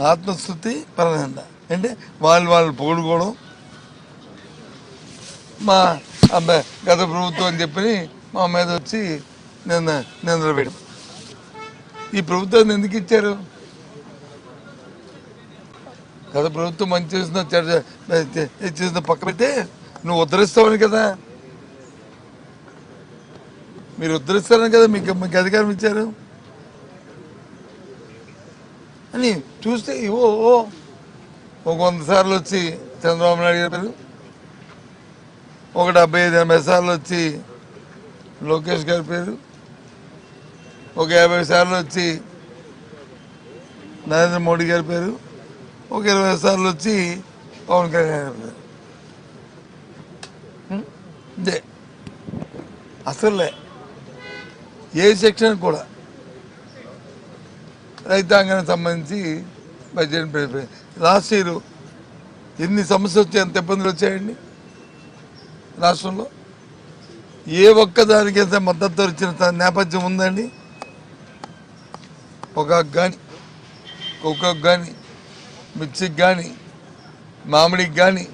ఆత్మస్థుతి పరనింద అంటే వాళ్ళు వాళ్ళు పొగుడుకోవడం. మా అబ్బాయి గత ప్రభుత్వం అని చెప్పి మా మీద వచ్చి నిన్న నిందలు ఈ ప్రభుత్వాన్ని ఎందుకు ఇచ్చారు? గత ప్రభుత్వం మంచి చేసిన చేసిన పక్క పెడితే నువ్వు ఉద్ధరిస్తావని కదా. మీరు ఉద్ధరిస్తారని కదా మీకు మీకు అధికారం ఇచ్చారు. అని చూస్తే ఓ ఓ ఒక వంద సార్లు వచ్చి చంద్రబాబు నాయుడు గారు ఒక డెబ్బై ఐదు ఎనభై సార్లు వచ్చి లోకేష్ గారి పేరు ఒక యాభై సార్లు వచ్చి నరేంద్ర మోడీ గారి పేరు ఒక ఇరవై సార్లు వచ్చి పవన్ కళ్యాణ్ గారి పేరు. ఇదే అసలే. ఏ సెక్షన్ కూడా. రైతాంగానికి సంబంధించి బడ్జెట్ పె- లాస్ట్ ఇయర్ ఎన్ని సమస్యలు వచ్చాయి ఎంత ఇబ్బందులు వచ్చాయండి? రాష్ట్రంలో ఏ ఒక్కదానికైతే మద్దతు ఇచ్చిన నేపథ్యం ఉందండి? పొగాకు కానీ కుక్కకు కానీ మిర్చికి కానీ మామిడికి కానీ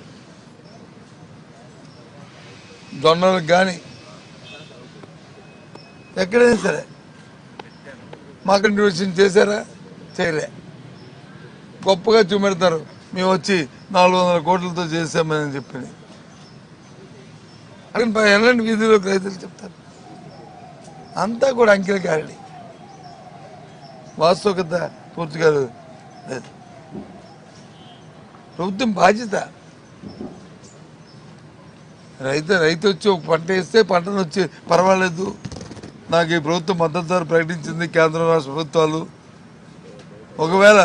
జొన్నలకు కానీ ఎక్కడైనా సరే మాకు న్యూషన్ చేశారా? చేయలే. గొప్పగా చూపెడతారు. మేము వచ్చి నాలుగు వందల కోట్లతో చేసామని చెప్పి అని ఎలాంటి వీధిలోకి రైతులు చెప్తారు? అంతా కూడా అంకెల గారడి వాస్తవికత పూర్తిగా లేదు. ప్రభుత్వం బాధ్యత. రైతు రైతు వచ్చి ఒక పంట వేస్తే పంటను వచ్చి పర్వాలేదు. నాకు ఈ ప్రభుత్వం మద్దతు ధర ప్రకటించింది కేంద్ర రాష్ట్ర ప్రభుత్వాలు. ఒకవేళ